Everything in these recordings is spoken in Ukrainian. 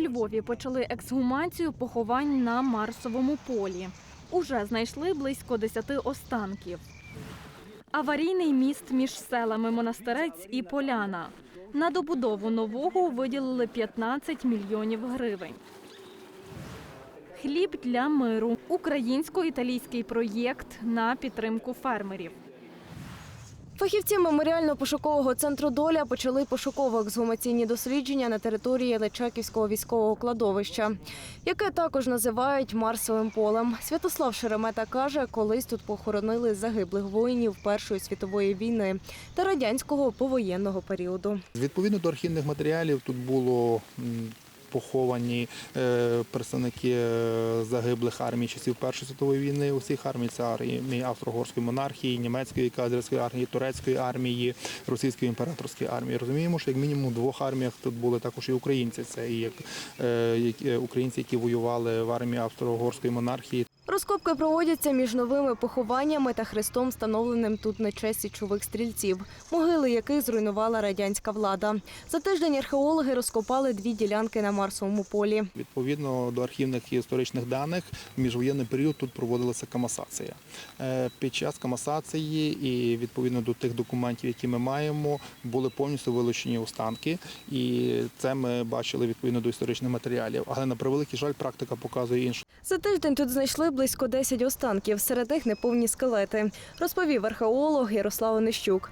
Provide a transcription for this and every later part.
Львові почали ексгумацію поховань на Марсовому полі. Уже знайшли близько десяти останків. Аварійний міст між селами Монастирець і Поляна. На добудову нового виділили 15 мільйонів гривень. Хліб для миру. Українсько-італійський проєкт на підтримку фермерів. Фахівці меморіально-пошукового центру доля почали пошуково-ексгумаційні дослідження на території Личаківського військового кладовища, яке також називають Марсовим полем. Святослав Шеремета каже, колись тут похоронили загиблих воїнів Першої світової війни та радянського повоєнного періоду. Відповідно до архівних матеріалів тут було поховані е, представники е, загиблих армій часів Першої світової війни. Усіх армій це армії Австро-Угорської монархії, німецької кайзерської армії, турецької армії, російської імператорської армії. Розуміємо, що як мінімум в двох арміях тут були також і українці. Це і як е, українці, які воювали в армії Австро-Угорської монархії Розкопки проводяться між новими похованнями та хрестом, встановленим тут на честь січових стрільців, могили яких зруйнувала радянська влада. За тиждень археологи розкопали дві ділянки на Марсовому полі. Відповідно до архівних і історичних даних, в міжвоєнний період тут проводилася камасація. Е, Під час камасації і відповідно до тих документів, які ми маємо, були повністю вилучені останки, і це ми бачили відповідно до історичних матеріалів. Але на превеликий жаль, практика показує інше. За тиждень тут знайшли близько 10 останків, серед них неповні скелети, розповів археолог Ярослав Онищук.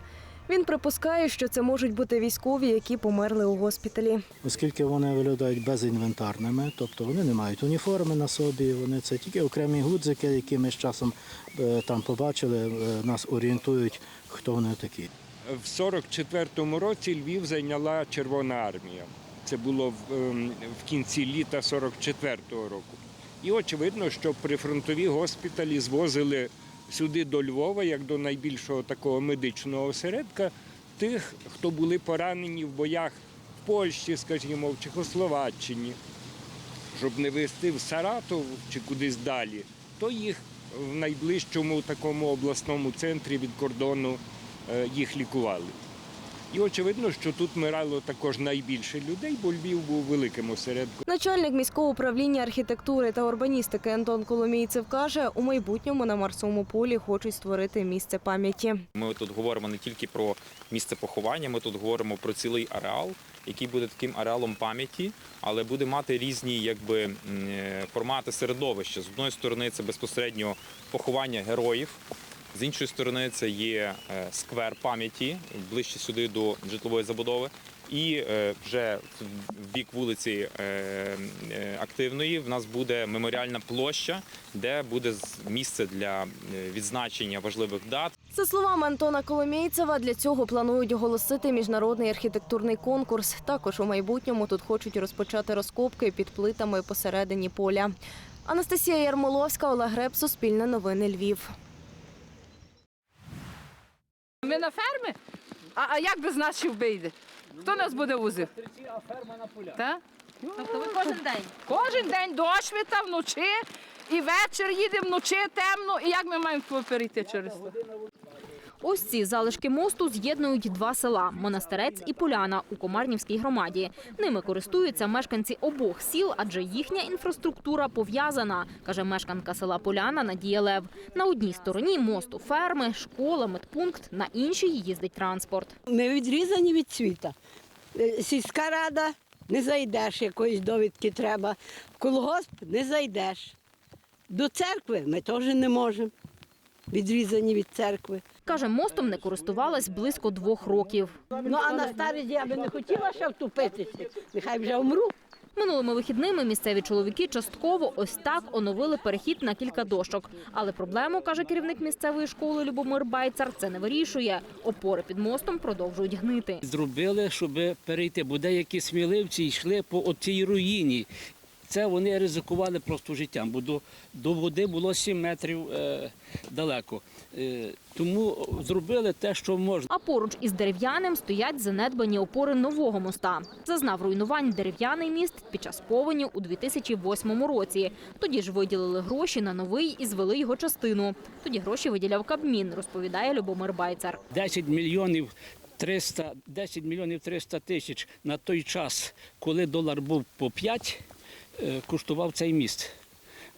Він припускає, що це можуть бути військові, які померли у госпіталі. оскільки вони виглядають безінвентарними, тобто вони не мають уніформи на собі, вони це тільки окремі гудзики, які ми з часом е, там побачили, е, нас орієнтують, хто вони такі. В 44-му році Львів зайняла Червона армія. Це було в, ем, в кінці літа 44-го року. І очевидно, що прифронтові госпіталі звозили сюди до Львова, як до найбільшого такого медичного осередка, тих, хто були поранені в боях в Польщі, скажімо, в Чехословаччині, щоб не везти в Саратов чи кудись далі, то їх в найближчому такому обласному центрі від кордону е, їх лікували. І очевидно, що тут мирало також найбільше людей, бо Львів був великим осередком. Начальник міського управління архітектури та урбаністики Антон Коломійцев каже, у майбутньому на Марсовому полі хочуть створити місце пам'яті. Ми тут говоримо не тільки про місце поховання, ми тут говоримо про цілий ареал, який буде таким ареалом пам'яті, але буде мати різні якби, е, формати середовища. З одної сторони, це безпосередньо поховання героїв. З іншої сторони, це є е, сквер пам'яті ближче сюди до житлової забудови. І е, вже в бік вулиці е, активної в нас буде меморіальна площа, де буде місце для відзначення важливих дат. За словами Антона Коломійцева, для цього планують оголосити міжнародний архітектурний конкурс. Також у майбутньому тут хочуть розпочати розкопки під плитами посередині поля. Анастасія Ярмоловська, Олег Греб, Суспільне новини Львів. Ми на фермі? А, а як без нас ще вбийде? Хто нас буде возив? А ферма на полях. Та? Тобто ви кожен день. Кожен день дошвіта вночі, і вечір їде вночі темно. І як ми маємо перейти через це? Ось ці залишки мосту з'єднують два села Монастирець і Поляна у Комарнівській громаді. Ними користуються мешканці обох сіл, адже їхня інфраструктура пов'язана, каже мешканка села Поляна Надія Лев. На одній стороні мосту ферми, школа, медпункт, на іншій їздить транспорт. Ми відрізані від світа. Е, Сільська рада не зайдеш, якоїсь довідки треба. Колгосп не зайдеш. До церкви ми теж не можемо. Відрізані від церкви. Каже, мостом не користувалась близько двох років. Ну а на старість я би не хотіла ще втупитися. Нехай вже вмру. Минулими вихідними місцеві чоловіки частково ось так оновили перехід на кілька дощок. Але проблему, каже керівник місцевої школи Любомир Байцар, це не вирішує. Опори під мостом продовжують гнити. зробили, щоб перейти, бо деякі сміливці йшли по цій руїні. Це вони ризикували просто життям, бо до, до води було 7 метрів е, далеко. Е, тому зробили те, що можна. А поруч із дерев'яним стоять занедбані опори нового моста. Зазнав руйнувань дерев'яний міст під час повені у 2008 році. Тоді ж виділили гроші на новий і звели його частину. Тоді гроші виділяв Кабмін, розповідає Любомир Байцар. 10 мільйонів 300, 10 мільйонів 300 тисяч на той час, коли долар був по 5, е, коштував цей міст.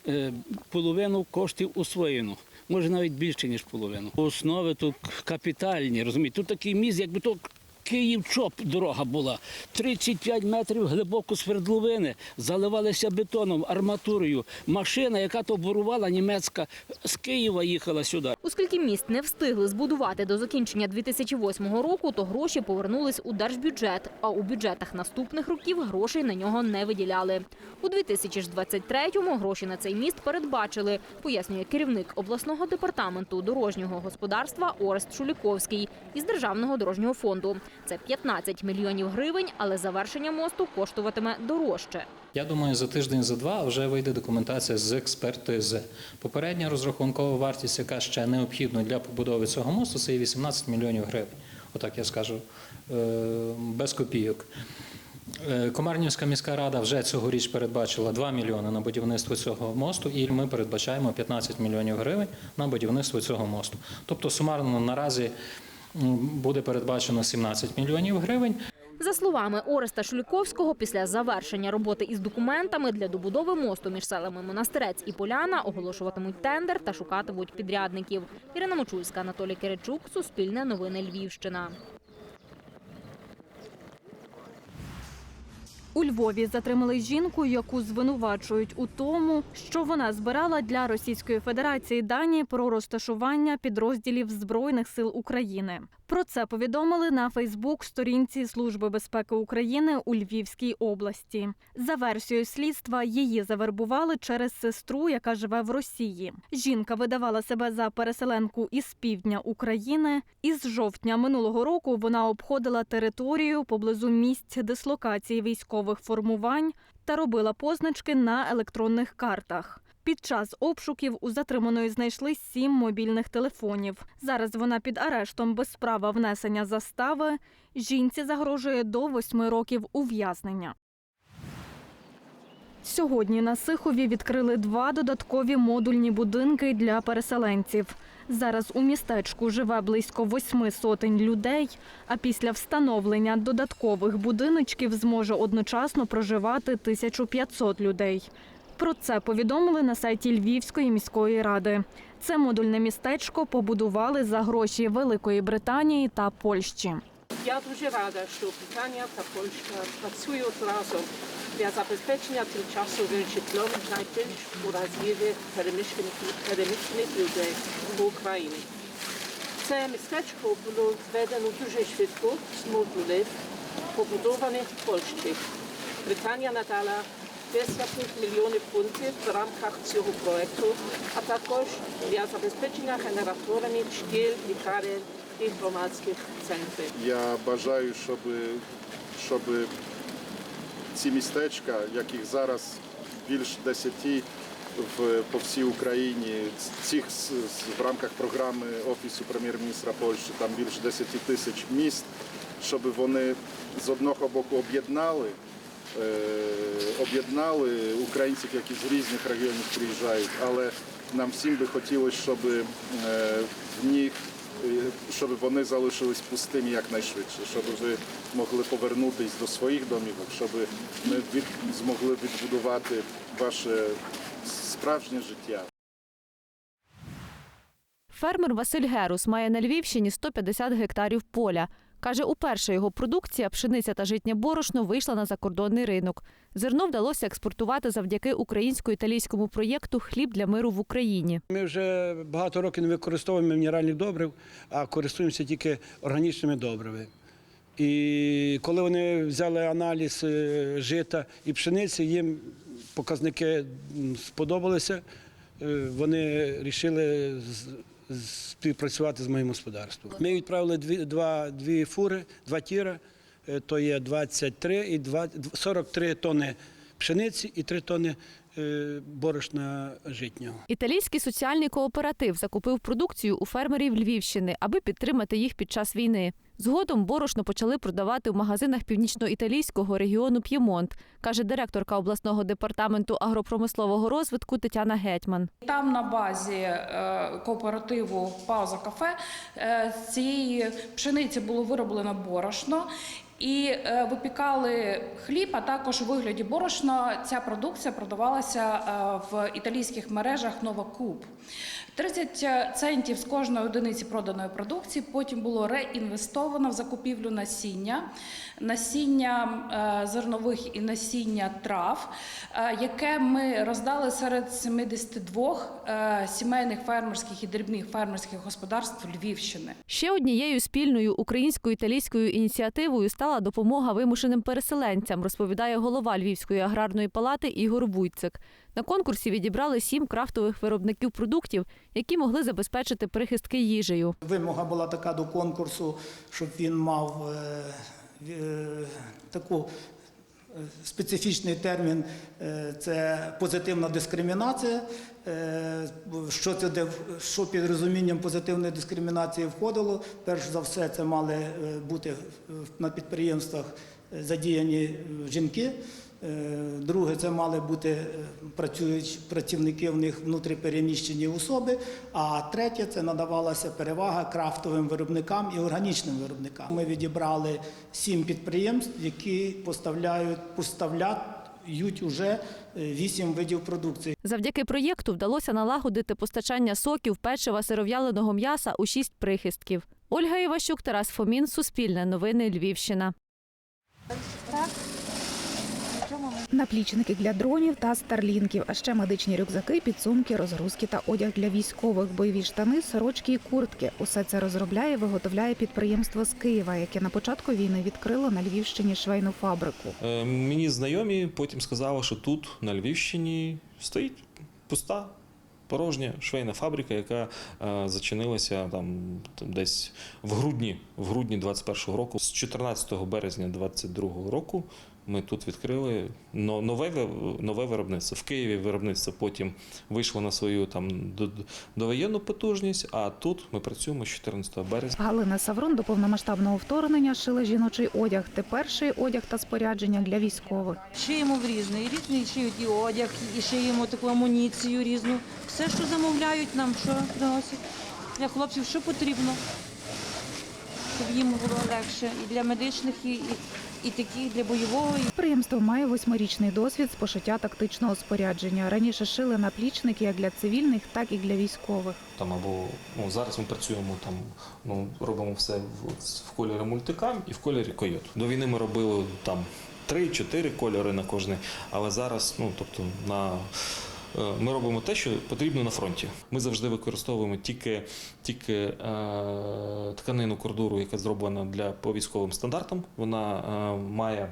Е, Половину коштів освоєно. Може навіть більше, ніж половину. Основи тут капітальні, розумієте. Тут такий міст, якби то Київ-Чоп дорога була. 35 метрів глибоко свердловини, заливалися бетоном, арматурою. Машина, яка то бурувала, німецька, з Києва їхала сюди. Оскільки міст не встигли збудувати до закінчення 2008 року, то гроші повернулись у держбюджет, а у бюджетах наступних років грошей на нього не виділяли. У 2023-му гроші на цей міст передбачили, пояснює керівник обласного департаменту дорожнього господарства Орест Шуліковський із Державного дорожнього фонду. Це 15 мільйонів гривень, але завершення мосту коштуватиме дорожче. Я думаю, за тиждень, за два вже вийде документація з експертизи. Попередня розрахункова вартість, яка ще необхідна для побудови цього мосту, це 18 мільйонів гривень. Отак я скажу е, без копійок. Е, Комарнівська міська рада вже цьогоріч передбачила 2 мільйони на будівництво цього мосту, і ми передбачаємо 15 мільйонів гривень на будівництво цього мосту. Тобто сумарно наразі буде передбачено 17 мільйонів гривень. За словами Ореста Шуліковського, після завершення роботи із документами для добудови мосту між селами Монастирець і Поляна оголошуватимуть тендер та шукатимуть підрядників. Ірина Мочульська, Анатолій Киричук, Суспільне новини Львівщина. У Львові затримали жінку, яку звинувачують у тому, що вона збирала для Російської Федерації дані про розташування підрозділів Збройних сил України. Про це повідомили на Фейсбук-сторінці Служби безпеки України у Львівській області. За версією слідства, її завербували через сестру, яка живе в Росії. Жінка видавала себе за переселенку із півдня України. Із жовтня минулого року вона обходила територію поблизу місць дислокації військових формувань та робила позначки на електронних картах. Під час обшуків у затриманої знайшли сім мобільних телефонів. Зараз вона під арештом без права внесення застави. Жінці загрожує до восьми років ув'язнення. Сьогодні на Сихові відкрили два додаткові модульні будинки для переселенців. Зараз у містечку живе близько восьми сотень людей, а після встановлення додаткових будиночків зможе одночасно проживати 1500 людей. Про це повідомили на сайті Львівської міської ради. Це модульне містечко побудували за гроші Великої Британії та Польщі. Я дуже рада, що Британія та Польща працюють разом для забезпечення тимчасових житлових найбільш уразливих переміщених, людей в Україні. Це містечко було зведено дуже швидко з модулів, побудованих в Польщі. Британія надала 10 мільйонів фунтів в рамках цього проекту, а також для забезпечення генераторами шкіл, лікарень і громадських центрів. Я бажаю, щоб, щоб ці містечка, яких зараз більш десяти в, по всій Україні, цих в рамках програми Офісу прем'єр-міністра Польщі, там більш 10 тисяч міст, щоб вони з одного боку об'єднали. Е, Об'єднали українців, які з різних регіонів приїжджають, але нам всім би хотілося, щоб е, в них е, щоб вони залишились пустими якнайшвидше, щоб ви могли повернутися до своїх домівок, щоб ми від, змогли відбудувати ваше справжнє життя. Фермер Василь Герус має на Львівщині 150 гектарів поля. Каже, уперше його продукція, пшениця та житнє борошно вийшла на закордонний ринок. Зерно вдалося експортувати завдяки українсько-італійському проєкту Хліб для миру в Україні. Ми вже багато років не використовуємо мінеральних добрив, а користуємося тільки органічними добривами. І коли вони взяли аналіз е, жита і пшениці, їм показники сподобалися. Е, Вони вирішили співпрацювати з моїм господарством. Ми відправили дві, два, дві фури, два тіра, е, то є 23 і 20 43 тонни пшениці і 3 тонни борошна житнього. Італійський соціальний кооператив закупив продукцію у фермерів Львівщини, аби підтримати їх під час війни. Згодом борошно почали продавати в магазинах північно-італійського регіону П'ємонт, каже директорка обласного департаменту агропромислового розвитку Тетяна Гетьман. Там на базі е, кооперативу Пауза кафе е, з цієї пшениці було вироблено борошно. І е, випікали хліб, а також у вигляді борошна ця продукція продавалася е, в італійських мережах Нова Куб. 30 центів з кожної одиниці проданої продукції потім було реінвестовано в закупівлю насіння, насіння е, зернових і насіння трав, е, яке ми роздали серед 72 е, сімейних фермерських і дрібних фермерських господарств Львівщини. Ще однією спільною українсько-італійською ініціативою стала допомога вимушеним переселенцям, розповідає голова Львівської аграрної палати Ігор Вуйцик. На конкурсі відібрали сім крафтових виробників продуктів, які могли забезпечити прихистки їжею. Вимога була така до конкурсу, щоб він мав е, е, таку специфічний термін е, це позитивна дискримінація. Е, Що це що під розумінням позитивної дискримінації входило? Перш за все, це мали е, бути на підприємствах задіяні жінки. Е, Друге, це мали бути е, працюючі працівники в них внутріпереміщені особи. А третє це надавалася перевага крафтовим виробникам і органічним виробникам. Ми відібрали сім підприємств, які поставляють поставляють уже е, вісім видів продукції. Завдяки проєкту вдалося налагодити постачання соків, печива, сиров'яленого м'яса у шість прихистків. Ольга Іващук, Тарас Фомін, Суспільне новини, Львівщина. Наплічники для дронів та старлінків, а ще медичні рюкзаки, підсумки, розгрузки та одяг для військових, бойові штани, сорочки і куртки. Усе це розробляє, виготовляє підприємство з Києва, яке на початку війни відкрило на Львівщині швейну фабрику. Е, Мені знайомі потім сказали, що тут, на Львівщині, стоїть пуста. Порожня швейна фабрика, яка е, зачинилася там десь в грудні, в грудні 21-го року. З 14 березня 22-го року ми тут відкрили но- нове, ви- нове виробництво. В Києві виробництво потім вийшло на свою там до- довоєнну потужність, а тут ми працюємо з 14 березня. Галина Саврун до повномасштабного вторгнення шила жіночий одяг. Тепер шиє одяг та спорядження для військових. Шиємо в різний, різний шиють і одяг, і шиємо таку амуніцію різну. Все, що замовляють нам, що приносять для хлопців, що потрібно, щоб їм було легше. І для медичних, і, і, і таких для бойового. Підприємство має восьмирічний досвід з пошиття тактичного спорядження. Раніше шили наплічники як для цивільних, так і для військових. Там або ну зараз ми працюємо там, ну робимо все в, в кольорі мультикам і в кольорі койот. До війни ми робили там 3-4 кольори на кожний, але зараз, ну тобто на ми робимо те, що потрібно на фронті. Ми завжди використовуємо тільки, тільки е, тканину кордуру, яка зроблена для по військовим стандартам. Вона е, має е,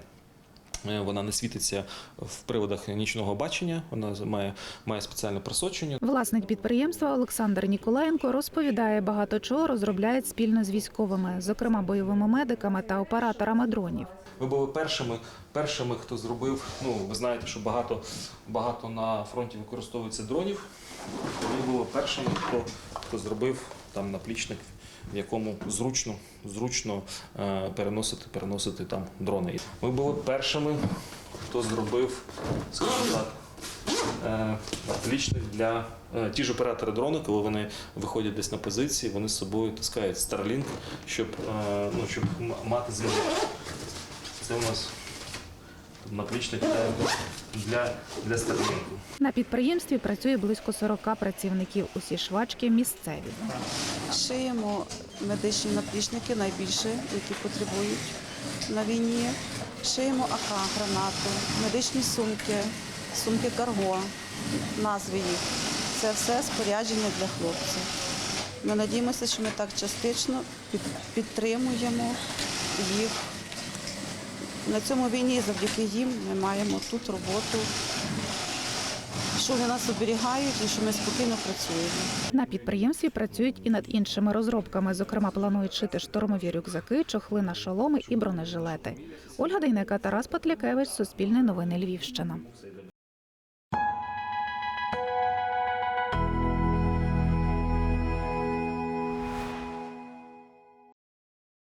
вона не світиться в приводах нічного бачення, вона має, має спеціальне просочення. Власник підприємства Олександр Ніколаєнко розповідає, багато чого розробляють спільно з військовими, зокрема бойовими медиками та операторами дронів. Ми були першими, першими, хто зробив. Ну, ви знаєте, що багато, багато на фронті використовується дронів. Ми були першими, хто, хто зробив там наплічник, в якому зручно, зручно е, переносити, переносити там дрони. Ми були першими, хто зробив, скажімо так. е, Наплічник для е, ті ж оператори дрони, коли вони виходять десь на позиції, вони з собою таскають Starlink, щоб, ну, щоб мати зв'язок. Це у нас наплічник для, для, для Starlink. На підприємстві працює близько 40 працівників. Усі швачки місцеві. Шиємо медичні наплічники найбільше, які потребують на війні. Шиємо АК, гранати, медичні сумки, сумки карго, назви їх. Це все спорядження для хлопців. Ми надіємося, що ми так частично підтримуємо їх. На цьому війні завдяки їм ми маємо тут роботу, що вони нас оберігають і що ми спокійно працюємо. На підприємстві працюють і над іншими розробками. Зокрема, планують шити штормові рюкзаки, чохли на шоломи і бронежилети. Ольга Дейнека, Тарас Патлякевич, Суспільне новини Львівщина.